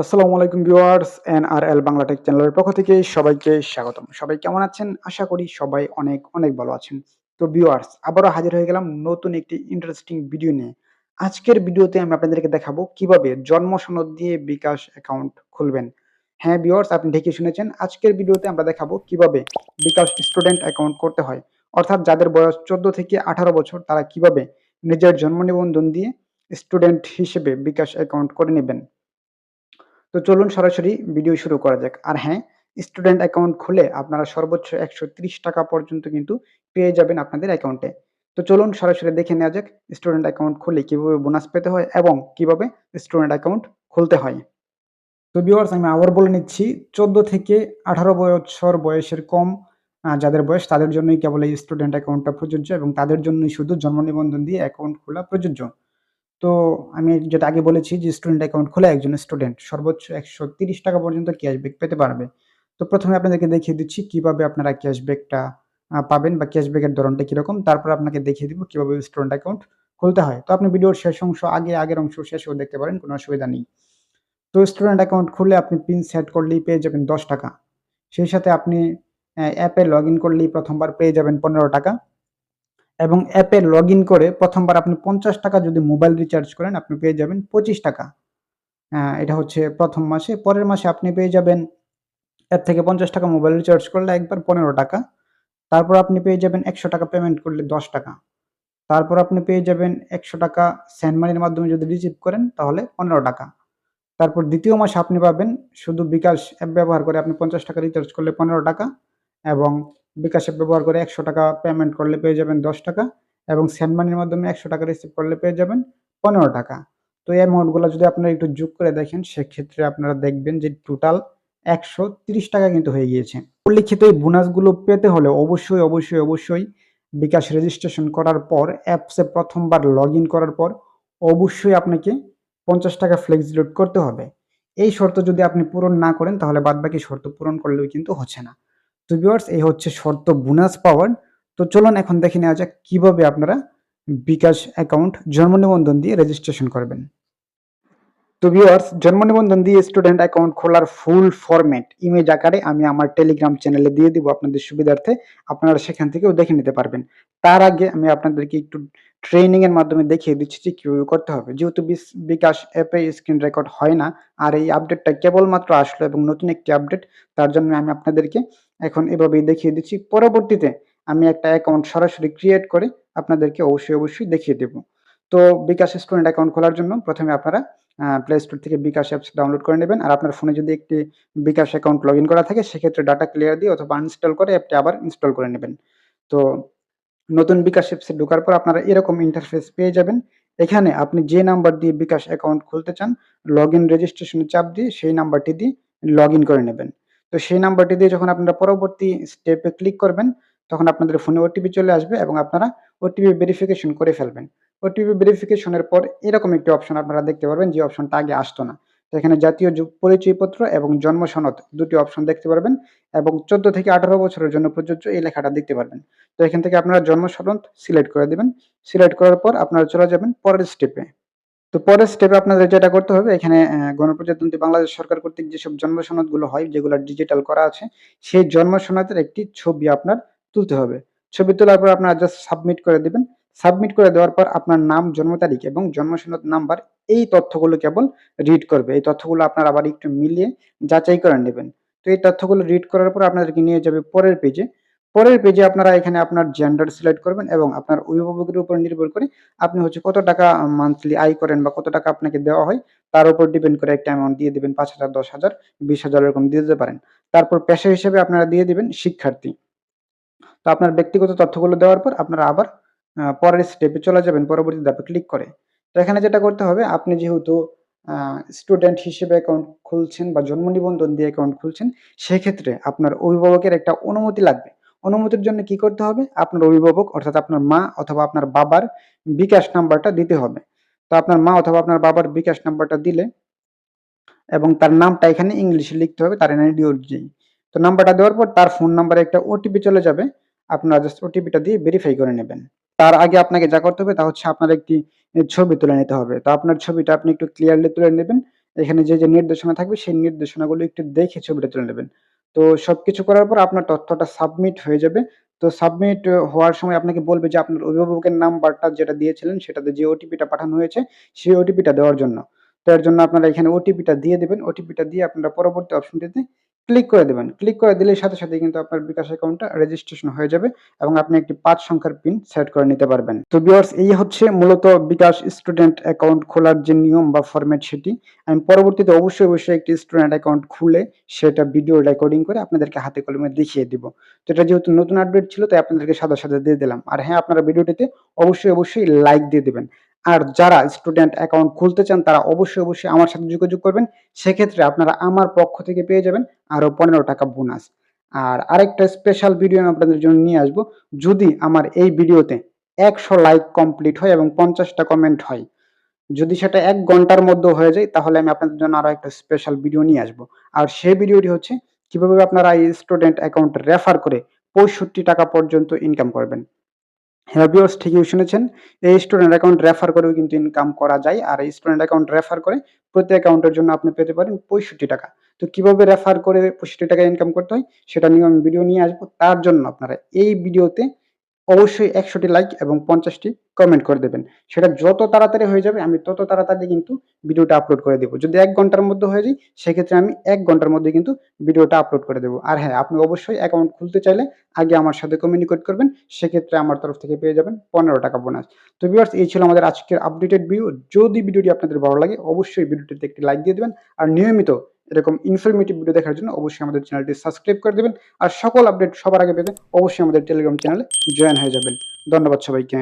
আসসালামু আলাইকুম ভিউয়ার্স এল বাংলা টেক চ্যানেলের পক্ষ থেকে সবাইকে স্বাগতম। সবাই কেমন আছেন? আশা করি সবাই অনেক অনেক ভালো আছেন। তো ভিউয়ার্স, আবারও হাজির হয়ে গেলাম নতুন একটি ইন্টারেস্টিং ভিডিও নিয়ে। আজকের ভিডিওতে আমি আপনাদেরকে দেখাবো কীভাবে জন্ম সনদ দিয়ে বিকাশ অ্যাকাউন্ট খুলবেন। হ্যাঁ ভিউয়ার্স, আপনি ঠিকই শুনেছেন, আজকের ভিডিওতে আমরা দেখাবো কীভাবে বিকাশ স্টুডেন্ট অ্যাকাউন্ট করতে হয়। অর্থাৎ যাদের বয়স চোদ্দ থেকে আঠারো বছর, তারা কীভাবে নিজের জন্ম নিবন্ধন দিয়ে স্টুডেন্ট হিসেবে বিকাশ অ্যাকাউন্ট করে নেবেন। তো চলুন সরাসরি ভিডিও শুরু করা যাক। আর হ্যাঁ স্টুডেন্ট অ্যাকাউন্ট খুলে আপনারা সর্বোচ্চ একশো টাকা পর্যন্ত কিন্তু পেয়ে যাবেন আপনাদের অ্যাকাউন্টে তো চলুন সরাসরি দেখে নেওয়া যাক স্টুডেন্ট অ্যাকাউন্ট খুলে কীভাবে বোনাস পেতে হয় এবং কীভাবে স্টুডেন্ট অ্যাকাউন্ট খুলতে হয়। তো ভিউয়ার্স আমি আবার বলে নিচ্ছি, চোদ্দ থেকে আঠারো বছর বয়সের কম যাদের বয়স তাদের জন্যই কেবল এই স্টুডেন্ট অ্যাকাউন্টটা প্রযোজ্য এবং তাদের জন্যই শুধু জন্ম নিবন্ধন দিয়ে অ্যাকাউন্ট খোলা প্রযোজ্য। তো আমি যেটা আগে বলেছি যে স্টুডেন্ট অ্যাকাউন্ট খোলা একজন স্টুডেন্ট সর্বোচ্চ একশো তিরিশ টাকা পর্যন্ত ক্যাশব্যাক পেতে পারবে। তো প্রথমে আপনাদেরকে দেখিয়ে দিচ্ছি কীভাবে আপনারা ক্যাশব্যাকটা পাবেন বা ক্যাশব্যাকের ধরনটা কীরকম। তারপর আপনাকে দেখিয়ে দিব কীভাবে স্টুডেন্ট অ্যাকাউন্ট খুলতে হয়। তো আপনি ভিডিওর শেষ অংশ, আগে, আগের অংশ শেষ শেষেও দেখতে পারেন, কোনো অসুবিধা নেই। তো স্টুডেন্ট অ্যাকাউন্ট খুলে আপনি পিন সেট করলেই পেয়ে যাবেন দশ টাকা। সেই সাথে আপনি অ্যাপে লগ ইন করলেই প্রথমবার পেয়ে যাবেন পনেরো টাকা। এবং অ্যাপে লগ করে প্রথমবার আপনি পঞ্চাশ টাকা যদি মোবাইল রিচার্জ করেন আপনি পেয়ে যাবেন পঁচিশ টাকা। আহ, এটা হচ্ছে প্রথম মাসে। পরের মাসে আপনি পেয়ে যাবেন অ্যাপ থেকে পঞ্চাশ টাকা মোবাইল রিচার্জ করলে একবার পনেরো টাকা। তারপর আপনি পেয়ে যাবেন একশো টাকা পেমেন্ট করলে দশ টাকা। তারপর আপনি পেয়ে যাবেন একশো টাকা স্যান্ড মানির মাধ্যমে যদি রিসিভ করেন তাহলে পনেরো টাকা। তারপর দ্বিতীয় মাসে আপনি পাবেন শুধু বিকাশ অ্যাপ ব্যবহার করে আপনি পঞ্চাশ টাকা রিচার্জ করলে পনেরো টাকা এবং বিকাশ ব্যবহার করে একশো টাকা পেমেন্ট করলে পেয়ে যাবেন দশ টাকা এবং স্যান্ড মানির মাধ্যমে একশো টাকা রিসিভ করলে পেয়ে যাবেন পনেরো টাকা। তো এই অ্যামাউন্টগুলো যদি আপনারা একটু যোগ করে দেখেন, সেক্ষেত্রে আপনারা দেখবেন যে টোটাল একশো টাকা কিন্তু হয়ে গিয়েছে। উল্লিখিত এই বোনাসগুলো পেতে হলে অবশ্যই অবশ্যই অবশ্যই বিকাশ রেজিস্ট্রেশন করার পর অ্যাপসে প্রথমবার লগ করার পর অবশ্যই আপনাকে পঞ্চাশ টাকা ফ্লেক্স লোড করতে হবে। এই শর্ত যদি আপনি পূরণ না করেন, তাহলে বাদবাকি শর্ত পূরণ করলেও কিন্তু হচ্ছে না। তো ভিউয়ার্স এই হচ্ছে শর্ত বোনাস পাওয়ার তো চলুন এখন দেখে নেওয়া যাক কীভাবে আপনারা বিকাশ অ্যাকাউন্ট জন্ম নিবন্ধন দিয়ে রেজিস্ট্রেশন করবেন। তো ভিউয়ার্স জন্ম নিবন্ধন দিয়ে স্টুডেন্ট অ্যাকাউন্ট খোলার ফুল ফরম্যাট ইমেজ আকারে আমি আমার টেলিগ্রাম চ্যানেলে দিয়ে দিব আপনাদের সুবিধার্থে। আপনারা সেখান থেকেও দেখে নিতে পারবেন। তার আগে আমি আপনাদেরকে একটু ট্রেনিং এর মাধ্যমে দেখিয়ে দিচ্ছি যে কীভাবে করতে হবে। যেহেতু বিকাশ অ্যাপে স্ক্রিন রেকর্ড হয় না, আর এই আপডেটটা কেবলমাত্র আসলো এবং নতুন একটি আপডেট তার জন্য আমি আপনাদেরকে এখন এভাবেই দেখিয়ে দিচ্ছি। পরবর্তীতে আমি একটা অ্যাকাউন্ট সরাসরি ক্রিয়েট করে আপনাদেরকে অবশ্যই অবশ্যই দেখিয়ে দেব। তো বিকাশ স্টুডেন্ট অ্যাকাউন্ট খোলার জন্য প্রথমে আপনারা প্লে স্টোর থেকে বিকাশ অ্যাপস ডাউনলোড করে নেবেন। আর আপনার ফোনে যদি একটি বিকাশ অ্যাকাউন্ট লগ করা থাকে, সেক্ষেত্রে ডাটা ক্লিয়ার দিয়ে অথবা আনইনস্টল করে অ্যাপটি আবার ইনস্টল করে নেবেন। তো নতুন বিকাশ অ্যাপসে ঢোকার পর আপনারা এরকম ইন্টারফেস পেয়ে যাবেন। এখানে আপনি যে নাম্বার দিয়ে বিকাশ অ্যাকাউন্ট খুলতে চান লগ ইন রেজিস্ট্রেশনে চাপ দিয়ে সেই নাম্বারটি দিয়ে লগ ইন করে নেবেন। তো সেই নাম্বারটি দিয়ে যখন আপনারা পরবর্তী স্টেপে ক্লিক করবেন, তখন আপনাদের ফোনে ওটিপি চলে আসবে এবং আপনারা ওটিপি ভেরিফিকেশন করে ফেলবেন। ওটিপি ভেরিফিকেশনের পর এরকম একটি অপশন আপনারা দেখতে পারবেন যে অপশনটা আগে আসতো না। তো এখানে জাতীয় পরিচয়পত্র এবং জন্ম সনদ দুটি অপশন দেখতে পারবেন এবং চোদ্দ থেকে আঠারো বছরের জন্য প্রযোজ্য এই লেখাটা দেখতে পারবেন। তো এখান থেকে আপনারা জন্ম সনদ সিলেক্ট করে দিবেন। সিলেক্ট করার পর আপনারা চলে যাবেন পরের স্টেপে তো পরের স্টেপে আপনাদের যেটা করতে হবে, এখানে গণপ্রজাতন্ত্রী বাংলাদেশ সরকার কর্তৃক যেসব জন্ম সনদগুলো হয়, যেগুলো ডিজিটাল করা আছে, সেই জন্ম সনদের একটি ছবি আপনার তুলতে হবে। ছবি তোলার পর আপনারা জাস্ট সাবমিট করে দিবেন। সাবমিট করে দেওয়ার পর আপনার নাম, জন্ম তারিখ এবং জন্ম সনদ নাম্বার, এই তথ্যগুলো কেবল রিড করবে। এই তথ্যগুলো আপনার আবার একটু মিলিয়ে যাচাই করে নেবেন। তো এই তথ্যগুলো রিড করার পর আপনাদেরকে নিয়ে যাবে পরের পেজে পরের পেজে আপনারা এখানে আপনার জেন্ডার সিলেক্ট করবেন এবং আপনার অভিভাবকের উপর নির্ভর করে আপনি হচ্ছে কত টাকা মান্থলি আয় করেন বা কত টাকা আপনাকে দেওয়া হয়, তার উপর ডিপেন্ড করে একটা অ্যামাউন্ট দিয়ে দিবেন, পাঁচ হাজার, দশ হাজার, বিশ হাজার এরকম দিয়ে দিতে পারেন। তারপর পেশা হিসেবে আপনারা দিয়ে দিবেন শিক্ষার্থী। তো আপনার ব্যক্তিগত তথ্যগুলো দেওয়ার পর আপনারা আবার পরের স্টেপে চলে যাবেন পরবর্তী ধাপে ক্লিক করে। তো এখানে যেটা করতে হবে, আপনি যেহেতু স্টুডেন্ট হিসেবে অ্যাকাউন্ট খুলছেন বা জন্ম নিবন্ধন দিয়ে অ্যাকাউন্ট খুলছেন, সেক্ষেত্রে আপনার অভিভাবকের একটা অনুমতি লাগবে। অনুমতির জন্য কি করতে হবে? আপনার অভিভাবক, অর্থাৎ আপনার মা অথবা আপনার বাবার বিকাশ নাম্বারটা দিতে হবে। তো আপনার মা অথবা আপনার বাবার বিকাশ নাম্বারটা দিলে এবং তার নামটা এখানে ইংলিশে লিখতে হবে, তার এনআইডি অনুযায়ী তো নাম্বারটা দেওয়ার পর তার ফোন নাম্বারে একটা ওটিপি চলে যাবে। আপনারা জাস্ট ওটিপিটা দিয়ে ভেরিফাই করে নেবেন। তার আগে আপনাকে যা করতে হবে তা হচ্ছে আপনার একটি ছবি তুলে নিতে হবে তো আপনার ছবিটা আপনি একটু ক্লিয়ারলি তুলে নেবেন এখানে যে, যে নির্দেশনা থাকবে সেই নির্দেশনাগুলো একটু দেখে ছবিটা তুলে নেবেন। তো সবকিছু করার পর আপনার তথ্যটা সাবমিট হয়ে যাবে। তো সাবমিট হওয়ার সময় আপনাকে বলবে যে আপনার অভিভাবকের নাম্বারটা যেটা দিয়েছিলেন সেটাতে যে ওটিপিটা পাঠানো হয়েছে সেই ওটিপিটা দেওয়ার জন্য। তো এর জন্য আপনারা এখানে ওটিপিটা দিয়ে দেবেন ওটিপিটা দিয়ে আপনারা পরবর্তী অপশনটিতে ক্লিক করে দিবেন। ক্লিক করে দিলে সাথে, সাথে কিন্তু আপনার বিকাশ অ্যাকাউন্টটা রেজিস্ট্রেশন হয়ে যাবে এবং আপনি একটি পাঁচ সংখ্যার পিন সেট করে নিতে পারবেন। তো ভিউয়ার্স এই হচ্ছে মূলত বিকাশ স্টুডেন্ট অ্যাকাউন্ট খোলার যে নিয়ম বা ফরম্যাট সেটি। আমি পরবর্তীতে অবশ্যই, অবশ্যই একটি স্টুডেন্ট অ্যাকাউন্ট খুলে সেটা ভিডিও রেকর্ডিং করে আপনাদেরকে হাতে কলমে দেখিয়ে দিব। তো এটা যেহেতু নতুন আপডেট ছিল তাই আপনাদেরকে সাথে, সাথে দিয়ে দিলাম। আর হ্যাঁ, আপনারা ভিডিওটিতে অবশ্যই, অবশ্যই লাইক দিয়ে দিবেন। আর যারা স্টুডেন্ট অ্যাকাউন্ট খুলতে চান তারা অবশ্যই, অবশ্যই আমার সাথে যোগাযোগ করবেন। সেক্ষেত্রে আপনারা আমার পক্ষ থেকে পেয়ে যাবেন আরও পনেরো টাকা বোনাস। আর আরেকটা স্পেশাল ভিডিও আমি আপনাদের জন্য নিয়ে আসব। যদি আমার এই ভিডিওতে ১০০ লাইক কমপ্লিট হয় এবং পঞ্চাশটা কমেন্ট হয়। যদি সেটা এক ঘণ্টার মধ্যে হয়ে যায় তাহলে আমি আপনাদের জন্য আরও একটা স্পেশাল ভিডিও নিয়ে আসব। আর সেই ভিডিওটি হচ্ছে কীভাবে আপনারা এই স্টুডেন্ট অ্যাকাউন্ট রেফার করে ৳৬৫ পর্যন্ত ইনকাম করবেন। হ্যাঁ ভিউয়ার্স, ঠিকই শুনেছেন। এই স্টুডেন্ট অ্যাকাউন্ট রেফার করেও কিন্তু ইনকাম করা যায়। আর এই স্টুডেন্ট অ্যাকাউন্ট রেফার করে প্রতি অ্যাকাউন্টের জন্য আপনি পেতে পারেন ৳৬৫ তো কীভাবে রেফার করে ৳৬৫ ইনকাম করতে হয়, সেটা নিয়ে আমি ভিডিও নিয়ে আসব। তার জন্য আপনারা এই ভিডিওতে অবশ্যই একশোটি লাইক এবং পঞ্চাশটি কমেন্ট করে দেবেন। সেটা যত তাড়াতাড়ি হয়ে যাবে আমি তত তাড়াতাড়ি কিন্তু ভিডিওটা আপলোড করে দেবো যদি এক ঘণ্টার মধ্যে হয়ে যায় সেক্ষেত্রে আমি এক ঘণ্টার মধ্যে কিন্তু ভিডিওটা আপলোড করে দেবো আর হ্যাঁ, আপনি অবশ্যই অ্যাকাউন্ট খুলতে চাইলে আগে আমার সাথে কমিউনিকেট করবেন। সেক্ষেত্রে আমার তরফ থেকে পেয়ে যাবেন ৳১৫ বোনাস। তো ভিউয়ার্স এই ছিল আমাদের আজকের আপডেটেড ভিডিও। যদি ভিডিওটি আপনাদের ভালো লাগে অবশ্যই ভিডিওটিতে একটি লাইক দিয়ে দেবেন আর নিয়মিত এরকম ইনফরমেটিভ ভিডিও দেখার জন্য অবশ্যই আমাদের চ্যানেলটি সাবস্ক্রাইব করে দেবেন আর সকল আপডেট সবার আগে পেতে অবশ্যই আমাদের টেলিগ্রাম চ্যানেলে জয়েন হয়ে যাবেন। ধন্যবাদ সবাইকে।